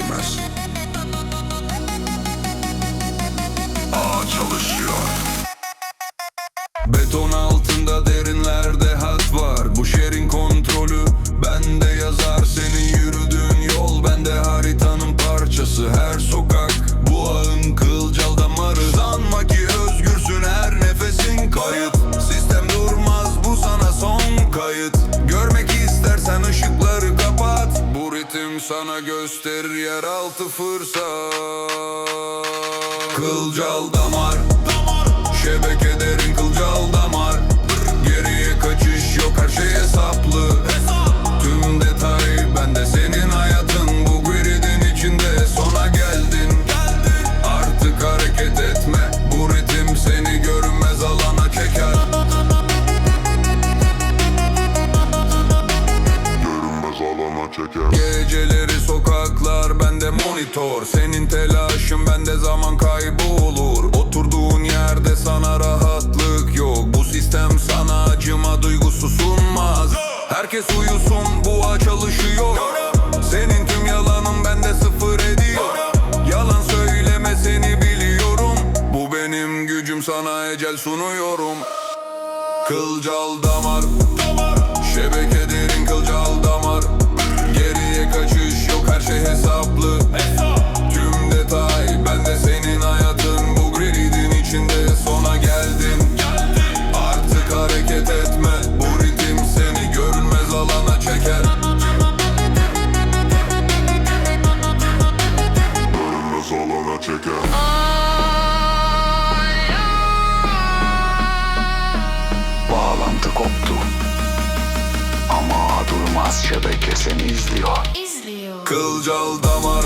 armas. Sana gösterir yeraltı fırsat. Kılcal damar. Şebeke derin kılcal damar çeker. Geceleri sokaklar bende monitör Senin telaşın bende zaman kaybı olur Oturduğun yerde sana rahatlık yok. Bu sistem sana acıma duygusu sunmaz. Herkes uyusun bu çalışıyor Senin tüm yalanın bende sıfır ediyor. Yalan söyleme seni biliyorum. Bu benim gücüm sana ecel sunuyorum. Kılcal damar Şebeke derin kılcal damar Bağlantı koptu. Ama durmaz şebeke seni izliyor. izliyor. Kılcal damar